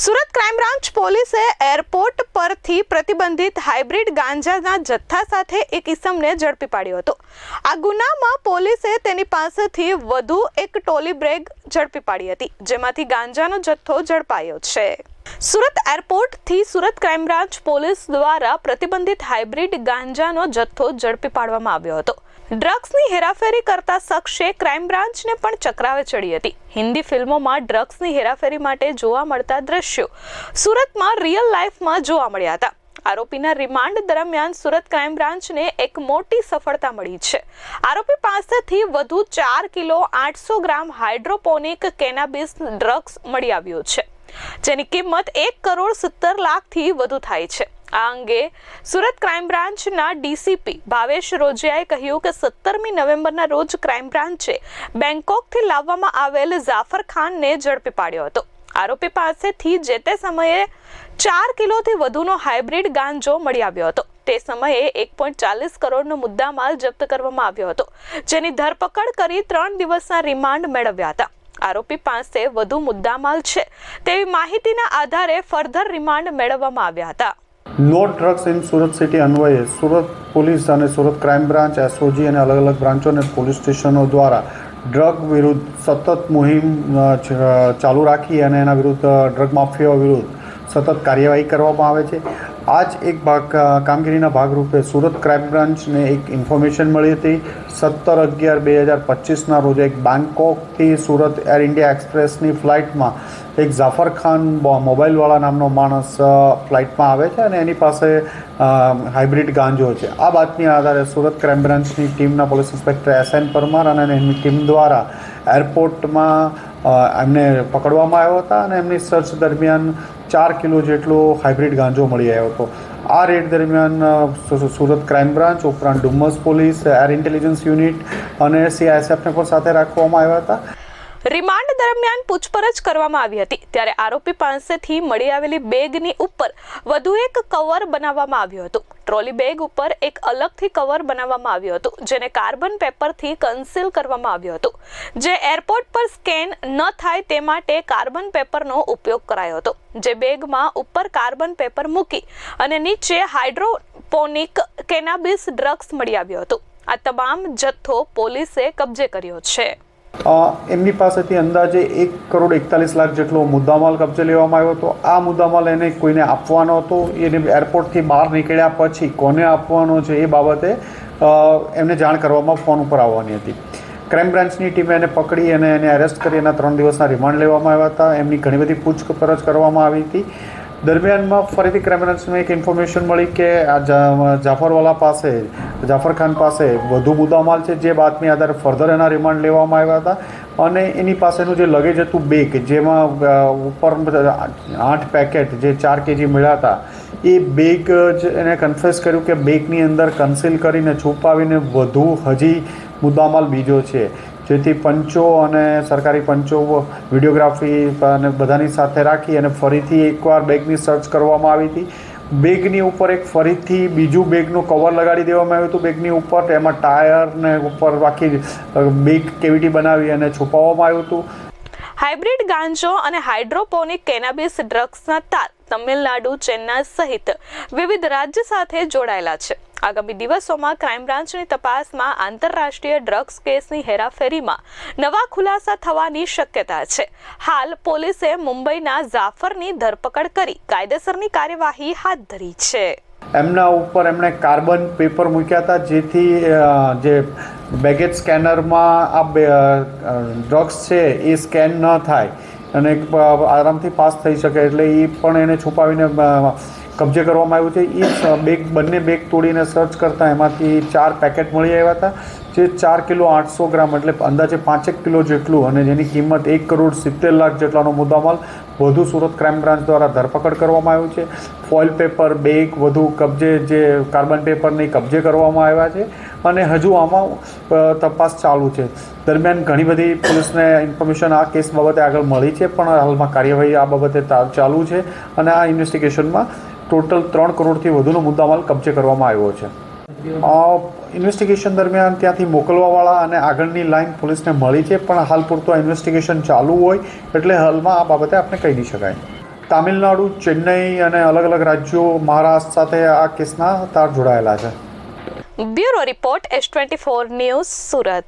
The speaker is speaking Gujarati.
સુરત ક્રાઇમ બ્રાન્ચ પોલીસે એરપોર્ટ પરથી પ્રતિબંધિત હાઇબ્રિડ ગાંજાના જથ્થા સાથે એક ઇસમને ઝડપી પાડ્યો હતો. આ ગુનામાં પોલીસે તેની પાસેથી વધુ એક ટોલી બ્રેગ ઝડપી પાડી હતી, જેમાંથી ગાંજાનો જથ્થો ઝડપાયો છે. સુરત એરપોર્ટથી સુરત ક્રાઇમ બ્રાન્ચ પોલીસ દ્વારા પ્રતિબંધિત હાઇબ્રિડ ગાંજાનો જથ્થો ઝડપી પાડવામાં આવ્યો હતો. ડ્રગ્સની હેરાફેરી કરતા શખ્સે ક્રાઇમ બ્રાન્ચને પણ ચક્રાવે ચડી હતી. હિન્દી ફિલ્મોમાં ડ્રગ્સની હેરાફેરી માટે જોવા મળતા દ્રશ્યો સુરતમાં રિયલ લાઈફમાં જોવા મળ્યા હતા. આરોપીના રિમાન્ડ દરમિયાન સુરત ક્રાઇમ બ્રાન્ચને એક મોટી સફળતા મળી છે. આરોપી પાસેથી વધુ ચાર કિલો આઠસો ગ્રામ હાઇડ્રોપોનિક કેનાબિસ ડ્રગ્સ મળી આવ્યો છે, જેની કિંમત એક કરોડ સિત્તેર લાખથી વધુ થાય છે. આ અંગે સુરત ક્રાઇમ બ્રાન્ચના ડીસીપી ભાવેશ રોજિયાએ કહ્યું કે સત્તરમી નવેમ્બરના રોજ ક્રાઇમ બ્રાન્ચે બેંકોકથી લાવવામાં આવેલ જાફર ખાનને ઝડપી પાડ્યો હતો. આરોપી પાસેથી જે તે સમયે ચાર કિલોથી વધુનો હાઇબ્રિડ ગાંજો મળી આવ્યો હતો. તે સમયે એક પોઈન્ટ ચાલીસ કરોડનો મુદ્દામાલ જપ્ત કરવામાં આવ્યો હતો, જેની ધરપકડ કરી ત્રણ દિવસના રિમાન્ડ મેળવ્યા હતા. આરોપી પાસે વધુ મુદ્દામાલ છે તેવી માહિતીના આધારે ફર્ધર રિમાન્ડ મેળવવામાં આવ્યા હતા. No drugs in Surat city અન્વયે સુરત પોલીસ અને સુરત ક્રાઇમ બ્રાન્ચ એસઓજી અને અલગ અલગ બ્રાન્ચો અને પોલીસ સ્ટેશનો દ્વારા ડ્રગ વિરુદ્ધ સતત મુહિમ ચાલુ રાખી અને એના વિરુદ્ધ ડ્રગ માફિયાઓ વિરુદ્ધ સતત કાર્યવાહી કરવામાં આવે છે આ જ એક ભાગ કામગીરીના ભાગરૂપે સુરત ક્રાઇમ બ્રાન્ચને એક ઇન્ફોર્મેશન મળી હતી. સત્તર અગિયાર બે હજાર પચીસના રોજ એક બેંકોકથી સુરત એર ઇન્ડિયા એક્સપ્રેસની ફ્લાઇટમાં એક ઝાફર ખાન મોબાઈલવાળા નામનો માણસ ફ્લાઇટમાં આવે છે અને એની પાસે હાઇબ્રિડ ગાંજો છે. આ બાતમીના આધારે સુરત ક્રાઇમ બ્રાન્ચની ટીમના police inspector S N Parmar અને એમની ટીમ દ્વારા એરપોર્ટમાં એમને પકડવામાં આવ્યા હતા અને એમની સર્ચ દરમિયાન ચાર કિલો જેટલો હાઇબ્રિડ ગાંજો મળી આવ્યો હતો. આ રેડ દરમિયાન સુરત ક્રાઇમ બ્રાન્ચ, ઉપરાંત Dumas police, air intelligence unit અને સીઆઈએસએફને પણ સાથે રાખવામાં આવ્યા હતા. રિમાન્ડ દરમિયાન પૂછપરછ કરવામાં આવી હતી. ત્યારે આરોપી પાસેથી મળી આવેલી બેગની ઉપર વધુ એક કવર બનાવવામાં આવ્યું હતું. ટ્રોલી બેગ ઉપર એક અલગથી કવર બનાવવામાં આવ્યું હતું, જેને કાર્બન પેપરથી કન્સીલ કરવામાં આવ્યું હતું. જે એરપોર્ટ પર સ્કેન ન થાય તે માટે કાર્બન પેપરનો ઉપયોગ કરાયો હતો. જે બેગમાં ઉપર કાર્બન પેપર મૂકી અને નીચે હાઇડ્રોપોનિક કેનાબિસ ડ્રગ્સ મળી આવ્યું હતું. આ તમામ જથ્થો પોલીસે કબજે કર્યો છે. એમની પાસેથી અંદાજે એક કરોડ એકતાલીસ લાખ જેટલો મુદ્દામાલ કબજે લેવામાં આવ્યો હતો. આ મુદ્દામાલ એને કોઈને આપવાનો હતો? એને એરપોર્ટથી બહાર નીકળ્યા પછી કોને આપવાનો છે એ બાબતે એમને જાણ કરવામાં ફોન ઉપર આવવાની હતી. ક્રાઇમ બ્રાન્ચની ટીમે એને પકડી અને એને એરેસ્ટ કરી એના ત્રણ દિવસના રિમાન્ડ લેવામાં આવ્યા હતા. એમની ઘણી બધી પૂછપરછ કરવામાં આવી હતી. દરમિયાનમાં ફરીથી ક્રાઇમ બ્રાન્ચને એક ઇન્ફોર્મેશન મળી કે આ જાફરવાલા પાસે જાફર ખાન પાસે વધુ મુદ્દામાલ છે જે બાતમી આધારે ફર્ધર એના રિમાન્ડ લેવામાં આવ્યા હતા. અને એની પાસેનું જે લગેજ હતું બેગ, જેમાં ઉપર આઠ પેકેટ જે ચાર કેજી મળ્યા હતા, એ બેગ જ એને કન્ફેસ કર્યું કે બેગની અંદર કન્સીલ કરીને છુપાવીને વધુ હજી મુદ્દામાલ બીજો છે. જેથી પંચો અને સરકારી પંચો વિડીયોગ્રાફી અને બધાની સાથે રાખી અને ફરીથી એકવાર બેગની સર્ચ કરવામાં આવી હતી. બેગની ઉપર એક ફરીથી બીજું બેગનું કવર લગાડી દેવામાં આવ્યું હતું. બેગની ઉપર એમાં ટાયરને ઉપર આખી બેગ કેવિટી બનાવી અને છુપાવવામાં આવ્યું હતું. હાઇબ્રિડ ગાંજો અને હાઇડ્રોપોનિક કેનાબિસ ડ્રગ્સના તાર તમિલનાડુ, ચેન્નાઈ સહિત વિવિધ રાજ્ય સાથે જોડાયેલા છે. આગામી દિવસોમાં ક્રાઇમ બ્રાન્ચની તપાસમાં આંતરરાષ્ટ્રીય ડ્રગ્સ કેસની હેરાફેરીમાં નવા ખુલાસા થવાની શક્યતા છે. હાલ પોલીસે મુંબઈના જાફરની ધરપકડ કરી કાયદેસરની કાર્યવાહી હાથ ધરી છે. એમના ઉપર એમણે કાર્બન પેપર મૂક્યા હતા, જેથી જે બેગેજ સ્કેનરમાં આ ડ્રગ્સ છે, એ સ્કેન ન થાય અને આરામથી પાસ થઈ શકે, એટલે એ પણ એને છુપાવીને કબજે કરવામાં આવ્યું છે. એ બેગ, બંને બેગ તોડીને સર્ચ કરતાં એમાંથી ચાર પેકેટ મળી આવ્યા હતા, જે ચાર કિલો આઠસો ગ્રામ એટલે અંદાજે પાંચેક કિલો જેટલું અને જેની કિંમત એક કરોડ સિત્તેર લાખ જેટલાનો મુદ્દામાલ વધુ સુરત ક્રાઇમ બ્રાન્ચ દ્વારા ધરપકડ કરવામાં આવ્યું છે. ફોઇલ પેપર બેગ, વધુ કબજે જે કાર્બન પેપરની કબજે કરવામાં આવ્યા છે અને હજુ આમાં તપાસ ચાલુ છે. દરમિયાન ઘણી બધી પોલીસને ઇન્ફોર્મેશન આ કેસ બાબતે આગળ મળી છે, પણ હાલમાં કાર્યવાહી આ બાબતે ચાલુ છે અને આ ઇન્વેસ્ટિગેશનમાં ટોટલ ત્રણ કરોડથી વધુનો મુદ્દામાલ કબજે કરવામાં આવ્યો છે. ઇન્વેસ્ટિગેશન દરમિયાન ત્યાંથી મોકલવાવાળા અને આગળની લાઈન પોલીસને મળી છે, પણ હાલ પૂરતું ઇન્વેસ્ટિગેશન ચાલુ હોય એટલે હાલમાં આ બાબતે આપણે કહી નહીં શકાય. તામિલનાડુ, ચેન્નઈ અને અલગ અલગ રાજ્યો મહારાષ્ટ્ર સાથે આ કેસના તાર જોડાયેલા છે. Bureau report S twenty four news Surat.